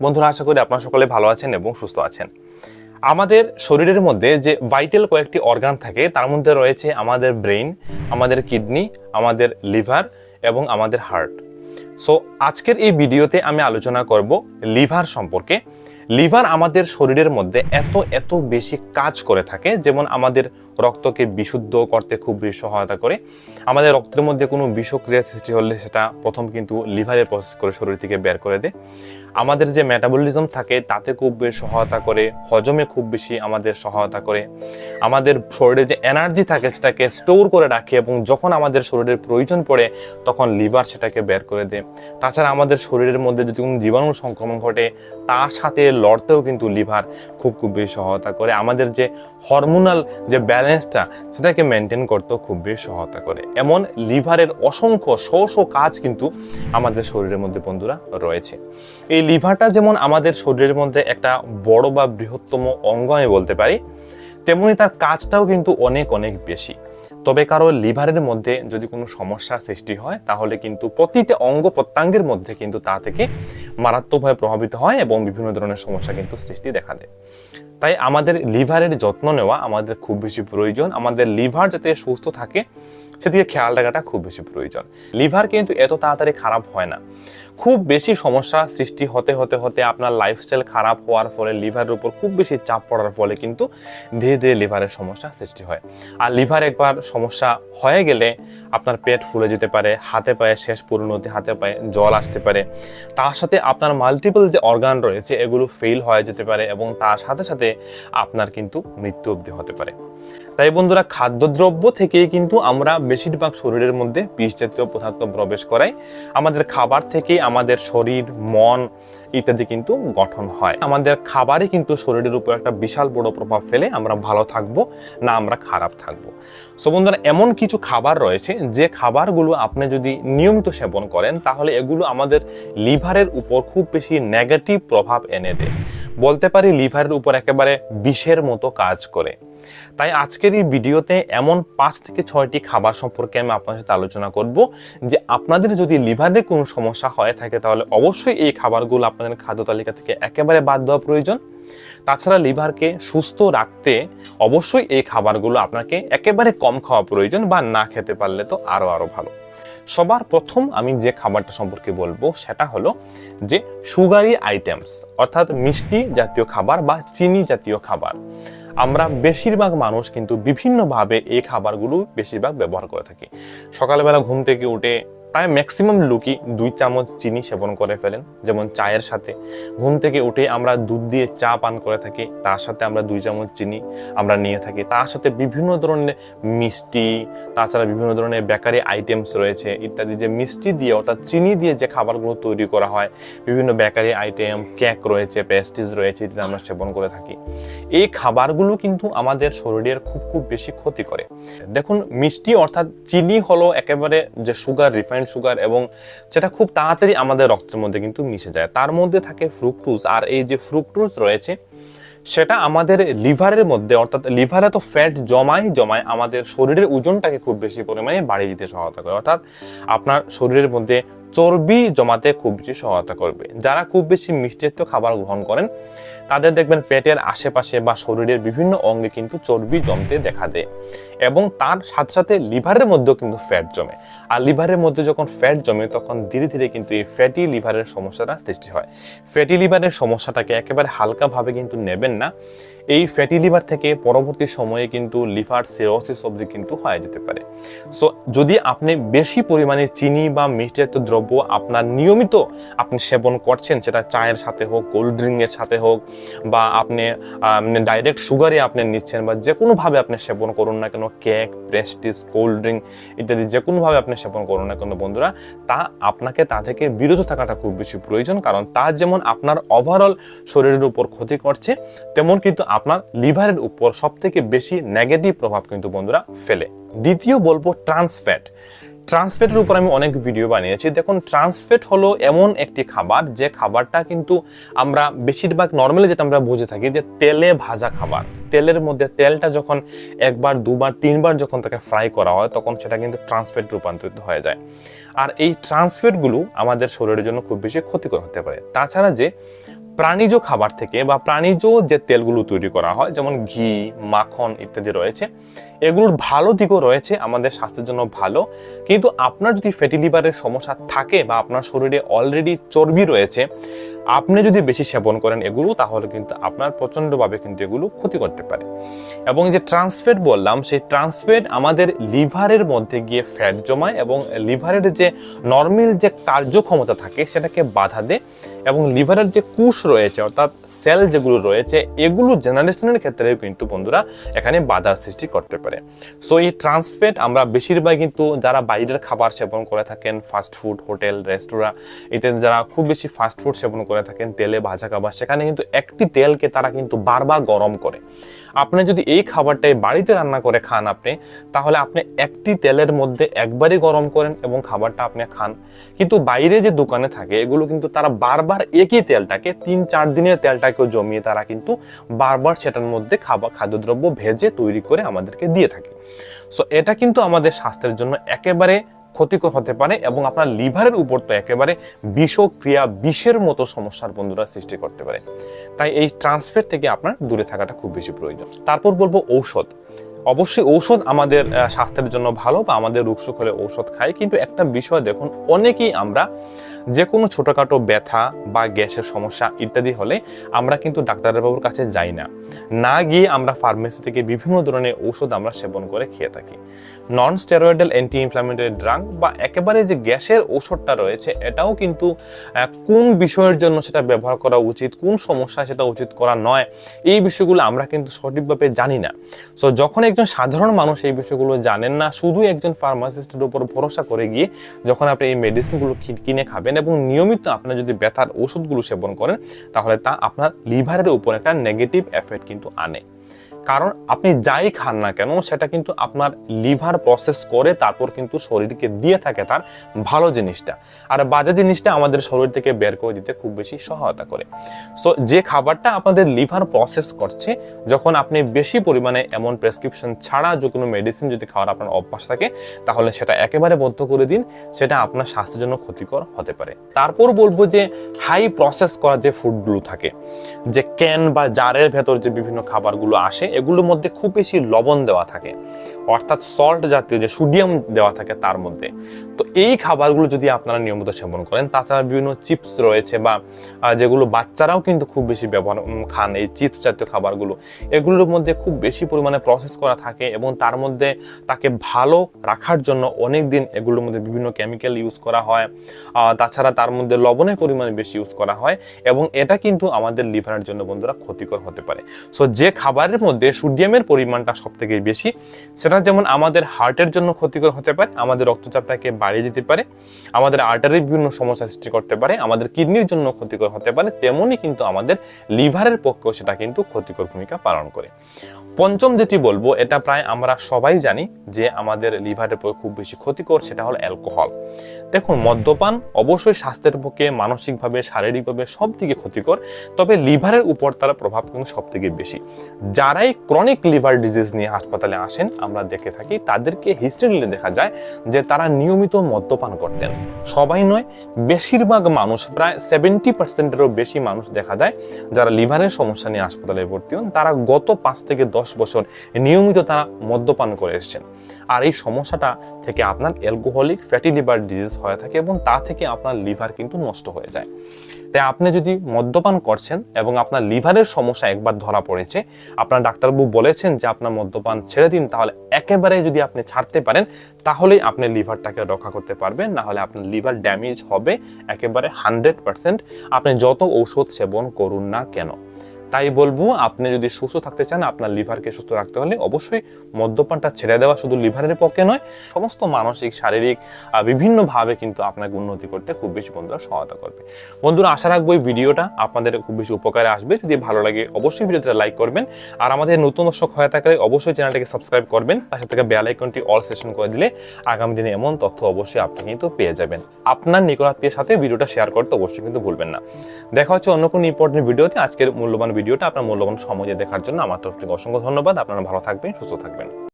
বন্ধুরা, আশা করি আপনারা সকলে ভালো আছেন এবং সুস্থ আছেন। আমাদের শরীরের মধ্যে যে ভাইটাল কয়েকটি অর্গান থাকে, তার মধ্যে রয়েছে আমাদের ব্রেইন আমাদের কিডনি আমাদের লিভার এবং আমাদের হার্ট সো আজকের এই ভিডিওতে আমি আলোচনা করব লিভার সম্পর্কে। লিভার আমাদের শরীরের মধ্যে এত এত বেশি কাজ করে থাকে, যেমন আমাদের রক্তকে বিশুদ্ধ করতে খুব বেশি সহায়তা করে। আমাদের রক্তের মধ্যে কোনো বিষক্রিয়া সৃষ্টি হলে সেটা প্রথম কিন্তু লিভারে প্রসেস করে শরীর থেকে বের করে দেয়। আমাদের যে মেটাবলিজম থাকে, তাতে খুব বেশি সহায়তা করে, হজমে খুব বেশি আমাদের সহায়তা করে। আমাদের শরীরে যে এনার্জি থাকে, সেটাকে স্টোর করে রাখে এবং যখন আমাদের শরীরের প্রয়োজন পড়ে, তখন লিভার সেটাকে বের করে দেয়। তাছাড়া আমাদের শরীরের মধ্যে যদি কোনো জীবাণু সংক্রমণ ঘটে, তার সাথে লড়তেও কিন্তু লিভার খুব খুব বেশি সহায়তা করে। আমাদের যে হরমোনাল যে ব্যালেন্সটা সেটাকে মেনটেন করতেও খুব বেশি সহায়তা করে। এমন লিভারের অসংখ্য শ শ কাজ কিন্তু আমাদের শরীরের মধ্যে বন্ধুরা রয়েছে। এই লিভারটা যেমন আমাদের শরীরের মধ্যে একটা বড় বা বৃহত্তম অঙ্গ আমি বলতে পারি, তেমনি তার কাজটাও কিন্তু অনেক অনেক বেশি। তবে কারও লিভারের মধ্যে যদি কোনো সমস্যা সৃষ্টি হয়, তাহলে কিন্তু প্রতিটা অঙ্গ প্রত্যঙ্গের মধ্যে কিন্তু তা থেকে মারাত্মকভাবে প্রভাবিত হয় এবং বিভিন্ন ধরনের সমস্যা কিন্তু সৃষ্টি দেখা দেয়। তাই আমাদের লিভারের যত্ন নেওয়া আমাদের খুব বেশি প্রয়োজন। আমাদের লিভার যাতে সুস্থ থাকে, সেদিকে খেয়াল রাখাটা খুব বেশি প্রয়োজন। লিভার কিন্তু এত তাড়াতাড়ি খারাপ হয় না। খুব বেশি সমস্যা সৃষ্টি হতে হতে হতে আপনার লাইফস্টাইল খারাপ হওয়ার ফলে লিভারের উপর খুব বেশি চাপ পড়ার ফলে কিন্তু ধীরে ধীরে লিভারের সমস্যা সৃষ্টি হয়। আর লিভার একবার সমস্যা হয়ে গেলে আপনার পেট ফুলে যেতে পারে, হাতে পায়ে শেষ পরিণতি হাতে পায়ে জল আসতে পারে। তার সাথে আপনার মাল্টিপল যে অর্গান রয়েছে, এগুলো ফেল হয়ে যেতে পারে এবং তার সাথে সাথে আপনার কিন্তু মৃত্যু অবধি হতে পারে। তাই বন্ধুরা, খাদ্যদ্রব্য থেকেই কিন্তু আমরা বেশিরভাগ শরীরের মধ্যে বিষ জাতীয় পদার্থ প্রবেশ করাই। আমাদের খাবার থেকেই আমাদের শরীর, মন ইত্যাদি কিন্তু গঠন হয়। আমাদের খাবারই কিন্তু শরীরের উপর একটা বিশাল বড় প্রভাব ফেলে আমরা ভালো থাকব না আমরা খারাপ থাকব। সো বন্ধুরা, এমন কিছু খাবার রয়েছে যে খাবারগুলো আপনি যদি নিয়মিত সেবন করেন, তাহলে এগুলো আমাদের লিভারের উপর খুব বেশি নেগেটিভ প্রভাব এনে দেয়। বলতে পারি, লিভারের উপর একেবারে বিষের মতো কাজ করে। তাই আজকের এই ভিডিওতে এমন পাঁচ থেকে ছয়টি খাবার সম্পর্কে আমি আপনার সাথে আলোচনা করব যে আপনাদের যদি লিভারের কোনো সমস্যা হয়ে থাকে, তাহলে অবশ্যই এই খাবারগুলো আপনাদের খাদ্য তালিকা থেকে একেবারে বাদ দেওয়া প্রয়োজন। তাছাড়া লিভারকে সুস্থ রাখতে অবশ্যই এই খাবারগুলো আপনাকে একেবারে কম খাওয়া প্রয়োজন বা না খেতে পারলে তো আরও আরও ভালো। সবার প্রথম আমি যে খাবারটা সম্পর্কে বলব, সেটা হলো যে সুগারি আইটেমস, অর্থাৎ মিষ্টি জাতীয় খাবার বা চিনি জাতীয় খাবার। আমরা বেশিরভাগ মানুষ কিন্তু বিভিন্নভাবে এই খাবারগুলো বেশিরভাগ ব্যবহার করে থাকি। সকালবেলা ঘুম থেকে উঠে প্রায় ম্যাক্সিমাম লোকই দুই চামচ চিনি সেবন করে ফেলেন, যেমন চায়ের সাথে। ঘুম থেকে উঠে আমরা দুধ দিয়ে চা পান করে থাকি, তার সাথে আমরা দুই চামচ চিনি আমরা নিয়ে থাকি। তার সাথে বিভিন্ন ধরনের মিষ্টি, তাছাড়া বিভিন্ন ধরনের বেকারি আইটেমস রয়েছে, ইত্যাদি যে মিষ্টি দিয়ে অর্থাৎ চিনি দিয়ে যে খাবারগুলো তৈরি করা হয়, বিভিন্ন বেকারি আইটেম কেক রয়েছে পেস্ট্রিজ রয়েছে ইত্যাদি আমরা সেবন করে থাকি। এই খাবারগুলো কিন্তু আমাদের শরীরের খুব খুব বেশি ক্ষতি করে। দেখুন, মিষ্টি অর্থাৎ চিনি হলো একেবারে যে সুগার রিফাইন্ড সুগার এবং সেটা খুব তাড়াতাড়ি আমাদের রক্তের মধ্যে কিন্তু মিশে যায়। তার মধ্যে থাকে ফ্রুক্টোজ আর এই যে ফ্রুক্টোজ রয়েছে, সেটা আমাদের লিভারের মধ্যে, অর্থাৎ লিভারে তো ফ্যাট জমাই জমায় আমাদের শরীরের ওজনটাকে খুব বেশি পরিমাণে বাড়িয়ে দিতে সহায়তা করে। অর্থাৎ আপনার শরীরের মধ্যে চর্বি জমাতে খুব বেশি সহায়তা করবে। যারা খুব বেশি মিষ্টিজাতীয় খাবার গ্রহণ করেন, তাদের দেখবেন পেটের আশেপাশে বা শরীরের বিভিন্ন অঙ্গে কিন্তু চর্বি জমতে দেখা দেয় এবং তার সাথে সাথে লিভারের মধ্যেও কিন্তু ফ্যাট জমে। আর লিভারের মধ্যে যখন ফ্যাট জমে, তখন ধীরে ধীরে কিন্তু এই ফ্যাটি লিভারের সমস্যাটা সৃষ্টি হয়। ফ্যাটি লিভারের সমস্যাটাকে একেবারে হালকাভাবে কিন্তু নেবেন না। এই ফ্যাটি লিভার থেকে পরবর্তী সময়ে কিন্তু লিভার সিরোসিস অবধি কিন্তু হয়ে যেতে পারে। সো যদি আপনি বেশি পরিমাণে চিনি বা মিষ্টি জাতীয় দ্রব্য আপনার নিয়মিত আপনি সেবন করছেন, সেটা চায়ের সাথে হোক কোল্ড ড্রিঙ্কের সাথে হোক, বা আপনি ডাইরেক্ট সুগারে আপনি নিচ্ছেন বা যে কোনোভাবে আপনি সেবন করুন না কেন কেক প্রেস্টিস কোল্ড ড্রিঙ্ক ইত্যাদি যে কোনোভাবে আপনি সেবন করুন না কেন বন্ধুরা, তা আপনাকে তা থেকে বিরত থাকাটা খুব বেশি প্রয়োজন। কারণ তা যেমন আপনার ওভারঅল শরীরের উপর ক্ষতি করছে, তেমন কিন্তু আপনার লিভারের উপর সব থেকে বেশি নেগেটিভ প্রভাব কিন্তু বন্ধুরা ফেলে। দ্বিতীয় বলব ট্রান্সফ্যাট ট্রান্সফ্যাটের উপর আমি অনেক ভিডিও বানিয়েছি। দেখুন ট্রান্সফ্যাট হলো এমন একটি খাবার, যে খাবারটা কিন্তু আমরা বেশিরভাগ নর্মালি যেটা আমরা বুঝে থাকি যে তেলে ভাজা খাবার। তেলের মধ্যে তেলটা যখন একবার, দুবার, তিনবার যখন তাকে ফ্রাই করা হয়, তখন সেটা কিন্তু ট্রান্সফ্যাট রূপান্তরিত হয়ে যায়। আর এই ট্রান্সফ্যাটগুলো আমাদের শরীরের জন্য খুব বেশি ক্ষতিকর হতে পারে। তাছাড়া যে প্রাণীজ খাবার থেকে বা প্রাণীজ যে তেলগুলো তৈরি করা হয়, যেমন ঘি, মাখন ইত্যাদি রয়েছে, এগুলোর ভালো দিকও রয়েছে, আমাদের স্বাস্থ্যের জন্য ভালো। কিন্তু আপনার যদি ফ্যাটি লিভারের সমস্যা থাকে বা আপনার শরীরে অলরেডি চর্বি রয়েছে আপনি যদি বেশি সেবন করেন এগুলো, তাহলে কিন্তু আপনার প্রচণ্ডভাবে কিন্তু এগুলো ক্ষতি করতে পারে। এবং যে ট্রান্সফ্যাট বললাম, সেই ট্রান্সফ্যাট আমাদের লিভারের মধ্যে গিয়ে ফ্যাট জমায় এবং লিভারের যে নর্মাল যে কার্যক্ষমতা থাকে, সেটাকে বাধা দেয় এবং লিভারের যে কুশ রয়েছে, অর্থাৎ সেল যেগুলো রয়েছে, এগুলো জেনারেশনের ক্ষেত্রেও কিন্তু বন্ধুরা এখানে বাধার সৃষ্টি করতে পারে। সো এই ট্রান্সফ্যাট আমরা বেশিরভাগ কিন্তু যারা বাইরের খাবার সেবন করে থাকেন ফাস্ট ফুড হোটেল, রেস্তোরাঁ ইত্যাদি যারা খুব বেশি ফাস্ট ফুড সেবন করে থাকেন, তেলে ভাজা খাবার, সেখানে কিন্তু একটি তেলকে তারা কিন্তু বারবার গরম করে। আপনি যদি এই খাবারটাই বাড়িতে রান্না করে খান আপনি, তাহলে আপনি একটি তেলের মধ্যে একবারই গরম করেন এবং খাবারটা আপনি খান। কিন্তু বাইরে যে দোকানে থাকে, এগুলো কিন্তু তারা বারবার একই তেলটাকে, তিন চার দিনের তেলটাকেও জমিয়ে তারা কিন্তু বারবার সেটার মধ্যে খাবার খাদ্যদ্রব্য ভেজে তৈরি করে আমাদেরকে দিয়ে থাকে। সো এটা কিন্তু আমাদের স্বাস্থ্যের জন্য একেবারে ক্ষতিকর হতে পারে এবং আপনার লিভারের উপর তো একেবারে বিষক্রিয়া, বিষের মতো সমস্যার বন্ধুরা সৃষ্টি করতে পারে। তাই এই ট্রান্সফার থেকে আপনার দূরে থাকাটা খুব বেশি প্রয়োজন। তারপর বলব ঔষধ। অবশ্যই ঔষধ আমাদের স্বাস্থ্যের জন্য ভালো বা আমাদের রোগসুখ হলে ঔষধ খাই। কিন্তু একটা বিষয় দেখুন, অনেকেই আমরা যে কোনো ছোটোখাটো ব্যথা বা গ্যাসের সমস্যা ইত্যাদি হলে আমরা কিন্তু ডাক্তারের বাবুর কাছে যাই না। না গিয়ে আমরা ফার্মেসি থেকে বিভিন্ন ধরনের ঔষধ আমরা সেবন করে খেয়ে থাকি। Non steroidal anti inflammatory drug বা একেবারে যে গ্যাসের ওষুধটা রয়েছে, এটাও কিন্তু কোন বিষয়ের জন্য সেটা ব্যবহার করা উচিত, কোন সমস্যা সেটা উচিত করা নয়, এই বিষয়গুলো আমরা কিন্তু সঠিকভাবে জানি না। সো যখন একজন সাধারণ মানুষ এই বিষয়গুলো জানেন না, শুধু একজন ফার্মাসিস্টের উপর ভরসা করে গিয়ে যখন আপনি এই মেডিসিনগুলো কিনে খাবেন এবং নিয়মিত আপনার যদি ব্যথার ওষুধগুলো সেবন করেন, তাহলে তা আপনার লিভারের উপর একটা নেগেটিভ এফেক্ট কিন্তু আনে। কারণ আপনি যাই খান না কেন, সেটা কিন্তু আপনার লিভার প্রসেস করে তারপর কিন্তু শরীরকে দিয়ে থাকে তার ভালো জিনিসটা। আর বাজে জিনিসটা আমাদের শরীর থেকে বের করে দিতে খুব বেশি সহায়তা করে। সো যে খাবারটা আপনাদের লিভার প্রসেস করছে, যখন আপনি বেশি পরিমাণে এমন প্রেসক্রিপশন ছাড়া যে কোনো মেডিসিন যদি খাওয়ার আপনার অভ্যাস থাকে, তাহলে সেটা একেবারে বন্ধ করে দিন, সেটা আপনার স্বাস্থ্যের জন্য ক্ষতিকর হতে পারে। তারপর বলব যে হাই প্রসেস করা যে ফুডগুলো থাকে, যে ক্যান বা জারের ভেতর যে বিভিন্ন খাবারগুলো আসে এগুলোর মধ্যে খুব বেশি লবণ দেওয়া থাকে। অর্থাৎ সল্ট জাতীয় যে সোডিয়াম দেওয়া থাকে তার মধ্যে। তো এই খাবারগুলো যদি আপনারা নিয়মিত সেবন করেন, তাছাড়া বিভিন্ন চিপস রয়েছে বা যেগুলো বাচ্চারাও কিন্তু খুব বেশি ব্যবহার খান। এই চিপস জাতীয় খাবারগুলো। এগুলোর মধ্যে খুব বেশি পরিমাণে প্রসেস করা থাকে এবং তার মধ্যে তাকে ভালো রাখার জন্য অনেক দিন এগুলোর মধ্যে বিভিন্ন কেমিক্যাল ইউজ করা হয়। তাছাড়া তার মধ্যে লবণের পরিমাণ বেশি ইউজ করা হয় এবং এটা কিন্তু আমাদের লিভারের জন্য বন্ধুরা ক্ষতিকর হতে পারে। সো যে খাবারের মধ্যে সোডিয়ামের পরিমাণটা সব থেকে বেশি। সেটা যেমন আমাদের হার্টের জন্য ক্ষতিকর হতে পারে, আমাদের রক্তচাপটাকে বাড়িয়ে দিতে পারে, আমাদের আর্টারির বিভিন্ন সমস্যা সৃষ্টি করতে পারে, আমাদের কিডনির জন্য ক্ষতিকর হতে পারে, তেমনই কিন্তু আমাদের লিভারের পক্ষেও সেটা কিন্তু ক্ষতিকর ভূমিকা পালন করে। পঞ্চম যেটি বলব, এটা প্রায় আমরা সবাই জানি যে আমাদের লিভারের পক্ষে খুব বেশি ক্ষতিকর, সেটা হলো অ্যালকোহল। দেখুন, মদ্যপান অবশ্যই স্বাস্থ্যের পক্ষে মানসিকভাবে, শারীরিকভাবে সব দিকে ক্ষতিকর, তবে লিভারের উপর তার প্রভাব কিন্তু সব থেকে বেশি। যারাই ক্রনিক লিভার ডিজিজ নিয়ে হাসপাতালে আসেন, আমরা দেখে থাকি, তাদেরকে হিস্ট্রি নিলে দেখা যায় যে তারা নিয়মিত মদ্যপান করতেন। সবাই নয়, বেশিরভাগ মানুষ, প্রায় সেভেন্টি পার্সেন্টেরও বেশি মানুষ দেখা যায়, যারা লিভারের সমস্যা নিয়ে হাসপাতালে ভর্তি হন, তারা গত পাঁচ থেকে দশ বছর নিয়মিত তারা মদ্যপান করে এসেছেন। আর এই সমস্যাটা থেকে আপনার অ্যালকোহলিক ফ্যাটি লিভার ডিজিজ হয়ে থাকে এবং তা থেকে আপনার লিভার কিন্তু নষ্ট হয়ে যায়। তাই আপনি যদি মদ্যপান করছেন এবং আপনার লিভারের সমস্যা একবার ধরা পড়েছে, আপনার ডাক্তারবাবু বলেছেন যে আপনার মদ্যপান ছেড়ে দিন, তাহলে একেবারে যদি আপনি ছাড়তে পারেন, তাহলেই আপনি লিভারটাকে রক্ষা করতে পারবেন। না হলে আপনার লিভার ড্যামেজ হবে একেবারে হান্ড্রেড পার্সেন্ট আপনি যত ঔষধ সেবন করুন না কেন। তাই বলব, আপনি যদি সুস্থ থাকতে চান, আপনার লিভারকে সুস্থ রাখতে হলে অবশ্যই মদ্যপানটা ছেড়ে দেওয়া শুধু লিভারের পক্ষে নয়, সমস্ত মানসিক, শারীরিক বিভিন্নভাবে কিন্তু আপনাকে উন্নতি করতে খুব বেশি বন্ধুরা সহায়তা করবে। বন্ধুরা, আশা রাখব এই ভিডিওটা আপনাদের খুব বেশি উপকারে আসবে। যদি ভালো লাগে, অবশ্যই ভিডিওটা লাইক করবেন। আর আমাদের নতুন দর্শক হয়ে থাকলে অবশ্যই চ্যানেলটাকে সাবস্ক্রাইব করবেন। পাশে থেকে বেল আইকনটি অল সেশন করে দিলে আগামী দিনে এমন তথ্য অবশ্যই আপনি কিন্তু পেয়ে যাবেন। আপনার নিকটাত্মীয়ের সাথে ভিডিওটা শেয়ার করতে অবশ্যই কিন্তু ভুলবেন না। দেখা হচ্ছে অন্য কোনো ইম্পর্টেন্ট ভিডিওতে আজকের মূল্যবান ভিডিওটা আপনার মূল্যবান সময় দেখার জন্য আমার তরফ থেকে অসংখ্য ধন্যবাদ। আপনারা ভালো থাকবেন, সুস্থ থাকবেন।